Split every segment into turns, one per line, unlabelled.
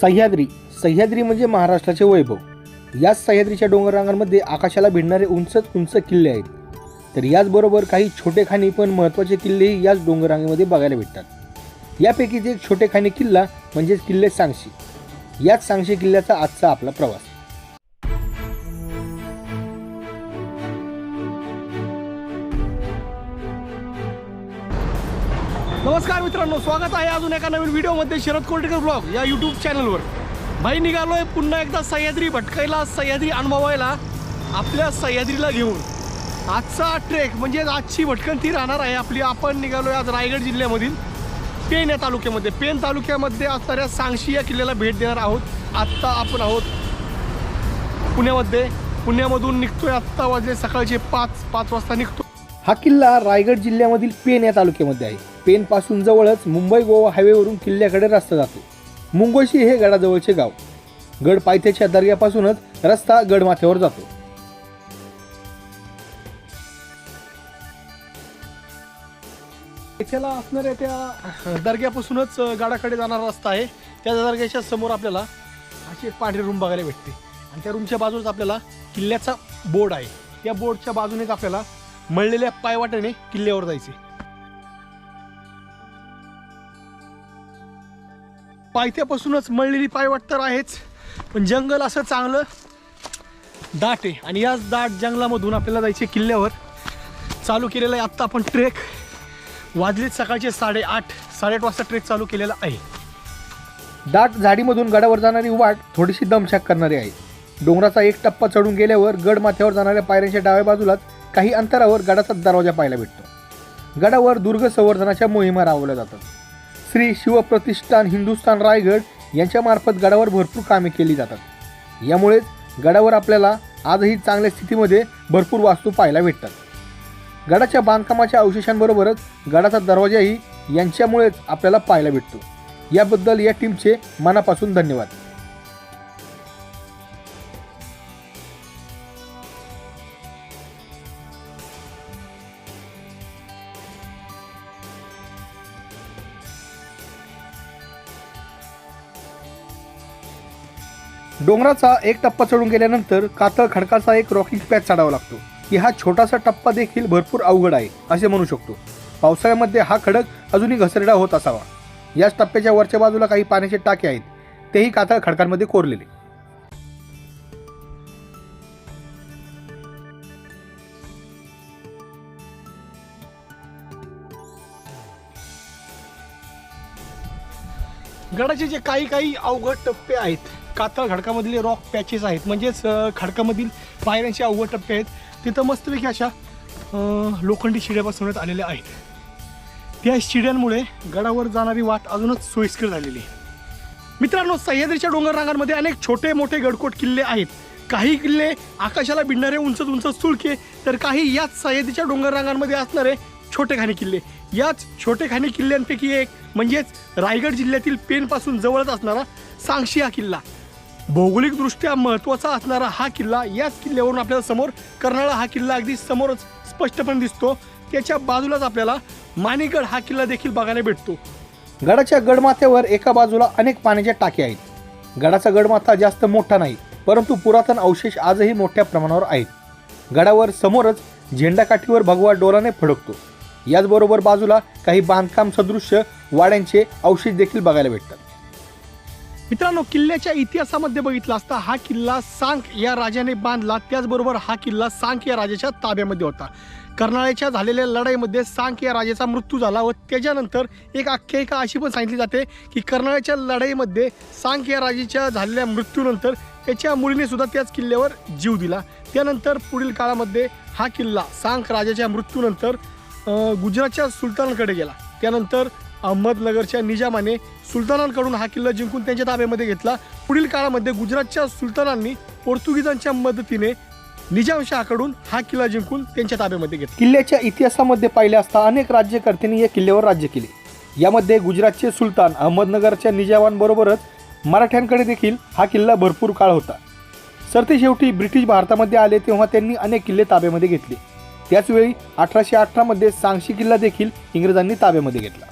सह्याद्री. सह्याद्री म्हणजे महाराष्ट्राचे वैभव. याच सह्याद्रीच्या डोंगररांगांमध्ये आकाशाला भिडणारे उंचच उंच किल्ले आहेत. तर याचबरोबर काही छोटे खाणी पण महत्त्वाचे किल्लेही याच डोंगररांगेमध्ये बघायला भेटतात. यापैकीच एक छोटे खाणी किल्ला म्हणजेच किल्ले सांगशी. याच सांगशी किल्ल्याचा आजचा आपला प्रवास.
नमस्कार मित्रांनो स्वागत आहे अजून एका नवीन व्हिडिओमध्ये शरद कोल्टेकर ब्लॉग या यूट्यूब चॅनलवर भाई निघालोय पुन्हा एकदा सह्याद्री भटकायला सह्याद्री अनुभवायला आपल्या सह्याद्रीला घेऊन. आजचा ट्रेक म्हणजे आजची भटकन ती राहणार आहे आपली. आपण निघालोय आज रायगड जिल्ह्यामधील पेन या तालुक्यामध्ये. पेन तालुक्यामध्ये असणाऱ्या सांगशी या किल्ल्याला भेट देणार आहोत. आत्ता आपण आहोत पुण्यामध्ये. पुण्यामधून निघतोय आत्ता वाजले सकाळचे पाच पाच वाजता निघतो.
हा किल्ला रायगड जिल्ह्यामधील पेन या तालुक्यामध्ये आहे. पेनपासून जवळच मुंबई गोवा हायवेवरून किल्ल्याकडे रस्ता जातो. मुंगोशी हे गडाजवळचे गाव. गड पायथ्याच्या दर्ग्यापासूनच रस्ता गडमाथ्यावर जातो.
इथेला असणाऱ्या त्या दर्ग्यापासूनच गाडाकडे जाणारा रस्ता आहे. त्या दर्ग्याच्या समोर आपल्याला अशी एक पांढरी रूम बघायला भेटते. आणि त्या रूमच्या बाजूलाच आपल्याला किल्ल्याचा बोर्ड आहे. त्या बोर्डच्या बाजूनेच आपल्याला मळलेल्या पायवाट्याने किल्ल्यावर जायचे पायथ्यापासूनच मळलेली पायवाट तर आहेच. पण जंगल असं चांगलं दाट आहे. आणि याच दाट जंगलामधून आपल्याला जायचे किल्ल्यावर. चालू केलेला आहे आत्ता आपण ट्रेक. वाजलेत सकाळचे साडेआठ साडेआठ वाजता ट्रेक चालू केलेला आहे.
दाट झाडीमधून गडावर जाणारी वाट थोडीशी दमशाक करणारी आहे. डोंगराचा एक टप्पा चढून गेल्यावर गड माथ्यावर जाणाऱ्या पायऱ्यांच्या डाव्या बाजूलाच काही अंतरावर गडाचा दरवाजा पाहायला भेटतो. गडावर दुर्ग संवर्धनाच्या मोहिमा राबवल्या जातात. श्री शिवप्रतिष्ठान हिंदुस्थान रायगड यांच्या मार्फत गडावर भरपूर कामे केली जातात. यामुळेच गडावर आपल्याला आजही चांगल्या स्थितीमध्ये भरपूर वास्तू पाहायला भेटतात. गडाच्या बांधकामाच्या अवशेषांबरोबरच गडाचा दरवाजाही यांच्यामुळेच आपल्याला पाहायला भेटतो. याबद्दल या टीमचे मनापासून धन्यवाद. डोंगराचा एक टप्पा चढून गेल्यानंतर कातळ खडकाचा एक रॉकिंग पॅच चढावा लागतो. की हा छोटासा टप्पा देखील भरपूर अवघड आहे असे म्हणू शकतो. पावसाळ्यामध्ये हा खडक अजूनही घसरडा होत असावा. याच टप्प्याच्या वरच्या बाजूला काही पाण्याचे टाके आहेत. तेही कातळ खडकांमध्ये कोरलेले.
गडाचे जे काही काही अवघड टप्पे आहेत कातळ खडकामधले रॉक पॅचेस आहेत. म्हणजेच खडकामधील पायऱ्यांचे अव्वल टप्पे आहेत. तिथं मस्तपैकी अशा लोखंडी शिड्या बसवण्यात आलेल्या आहेत. त्या शिड्यांमुळे गडावर जाणारी वाट अजूनच सोयीस्कर झालेली आहे. मित्रांनो सह्याद्रीच्या डोंगर रांगांमध्ये अनेक छोटे मोठे गडकोट किल्ले आहेत. काही किल्ले आकाशाला भिडणारे उंच उंच सुळके तर काही याच सह्याद्रीच्या डोंगर रांगांमध्ये असणारे छोटे खाणी किल्ले. याच छोटे खाणी किल्ल्यांपैकी एक म्हणजेच रायगड जिल्ह्यातील पेनपासून जवळच असणारा सांगशी हा किल्ला. भौगोलिकदृष्ट्या महत्त्वाचा असणारा हा किल्ला याच किल्ल्यावरून आपल्याला समोर कर्नाळा हा किल्ला अगदी समोरच स्पष्टपणे दिसतो. त्याच्या बाजूलाच आपल्याला मानेगड हा किल्ला देखील बघायला भेटतो.
गडाच्या गडमाथ्यावर एका बाजूला अनेक पाण्याच्या टाके आहेत. गडाचा गडमाथा जास्त मोठा नाही परंतु पुरातन अवशेष आजही मोठ्या प्रमाणावर आहेत. गडावर समोरच झेंडाकाठीवर भगवा डोलाने फडकतो. याचबरोबर बाजूला काही बांधकाम सदृश्य वाड्यांचे अवशेष देखील बघायला भेटतात.
मित्रांनो किल्ल्याच्या इतिहासामध्ये बघितला असता हा किल्ला सांक या राजाने बांधला. त्याचबरोबर हा किल्ला सांक या राजाच्या ताब्यामध्ये होता. कर्नाळ्याच्या झालेल्या लढाईमध्ये सांक या राजाचा मृत्यू झाला व त्याच्यानंतर एक आख्यायिका अशी पण सांगितली जाते की कर्नाळ्याच्या लढाईमध्ये सांक या राजाच्या झालेल्या मृत्यूनंतर त्याच्या मुलीने सुद्धा त्याच किल्ल्यावर जीव दिला. त्यानंतर पुढील काळामध्ये हा किल्ला सांक राजाच्या मृत्यूनंतर गुजरातच्या सुलतानाकडे गेला. त्यानंतर अहमदनगरच्या निजामाने सुलतानांकडून हा किल्ला जिंकून त्यांच्या ताब्यामध्ये घेतला. पुढील काळामध्ये गुजरातच्या सुलतानांनी पोर्तुगीजांच्या मदतीने निजामशहाकडून हा किल्ला जिंकून त्यांच्या ताब्यामध्ये घेतला.
किल्ल्याच्या इतिहासामध्ये पाहिले असता अनेक राज्यकर्त्यांनी या किल्ल्यावर राज्य केले. यामध्ये गुजरातचे सुलतान अहमदनगरच्या निजामांबरोबरच मराठ्यांकडे देखील हा किल्ला भरपूर काळ होता. सरते शेवटी ब्रिटिश भारतामध्ये आले तेव्हा त्यांनी अनेक किल्ले ताब्यामध्ये घेतले. त्याचवेळी अठराशे अठरामध्ये सांगशी किल्ला देखील इंग्रजांनी ताब्यामध्ये घेतला.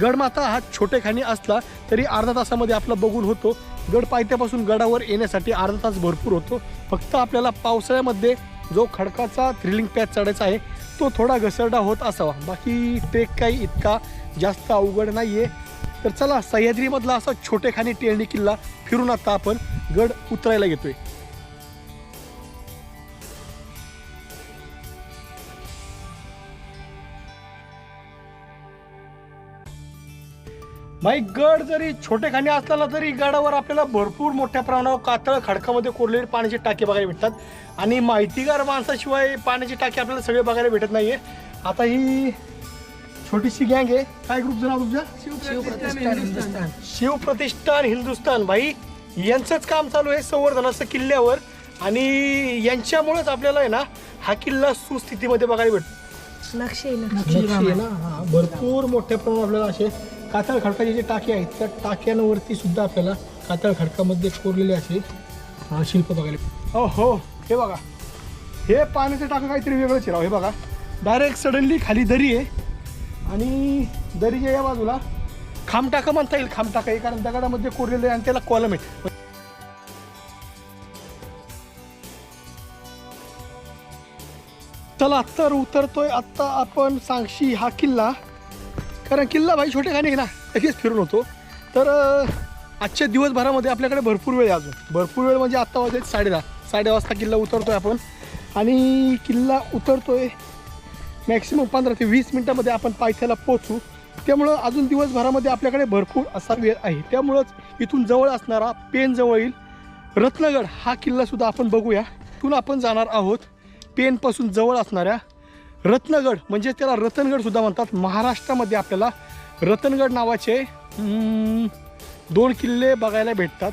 गडमाथा हा छोटेखानी असला तरी अर्धा तासामध्ये आपला बघून होतो. गड पायथ्यापासून गडावर येण्यासाठी अर्धा तास भरपूर होतो. फक्त आपल्याला पावसाळ्यामध्ये जो खडकाचा थ्रिलिंग पॅच चढायचा आहे तो थोडा घसरडा होत असावा. बाकी ट्रेक काही इतका जास्त अवघड नाही आहे तर चला सह्याद्रीमधला असा छोटेखानी टेळणी किल्ला फिरून आता आपण गड उतरायला घेतोय. भाई गड जरी छोटेखानी असला ना तरी गडावर आपल्याला भरपूर मोठ्या प्रमाणावर कातळ खडकामध्ये कोरलेले पाण्याची टाकी बघायला भेटतात. आणि माहितीगार माणसाशिवाय पाण्याची टाकी आपल्याला सगळे बघायला भेटत नाहीये. आता ही छोटीशी गँग आहे. काय ग्रुपचं नाव तुमचं? शिवप्रतिष्ठान हिंदुस्थान. भाई यांचंच काम चालू आहे संवर्धनाचं किल्ल्यावर. आणि यांच्यामुळेच आपल्याला आहे ना हा किल्ला सुस्थितीमध्ये बघायला भेटतो. भरपूर मोठ्या प्रमाणात आपल्याला असे कातळ खडकाचे जे टाके आहेत त्या टाक्यांवरती सुद्धा आपल्याला कातळ खडकामध्ये कोरलेले असे शिल्प बघायला हो हो हे बघा. हे पाण्याचं टाकं काहीतरी वेगळंच आहे राव हे बघा. डायरेक्ट सडनली खाली दरी आहे आणि दरीच्या या बाजूला खांब म्हणता येईल खांब आहे कारण दगडामध्ये कोरलेलं आहे आणि त्याला कॉलम आहे. चला तर उतरतोय. आत्ता आपण सांगशी हा किल्ला कारण किल्ला भाई छोटे खाणे ना लगेच फिरून होतो. तर आजच्या दिवसभरामध्ये आपल्याकडे भरपूर वेळ आहे अजून. भरपूर वेळ म्हणजे आत्ता वाजले साडे दहा. साडे वाजता किल्ला उतरतोय आपण. आणि किल्ला उतरतोय मॅक्सिमम पंधरा ते वीस मिनटामध्ये आपण पायथ्याला पोचू त्यामुळं अजून दिवसभरामध्ये आपल्याकडे भरपूर असा वेळ आहे. त्यामुळंच इथून जवळ असणारा पेनजवळ येईल. रत्नगड हा किल्लासुद्धा आपण बघूया. इथून आपण जाणार आहोत. पेनपासून जवळ असणाऱ्या रत्नगड म्हणजे त्याला रतनगड सुद्धा म्हणतात. महाराष्ट्रामध्ये आपल्याला रतनगड नावाचे दोन किल्ले बघायला भेटतात.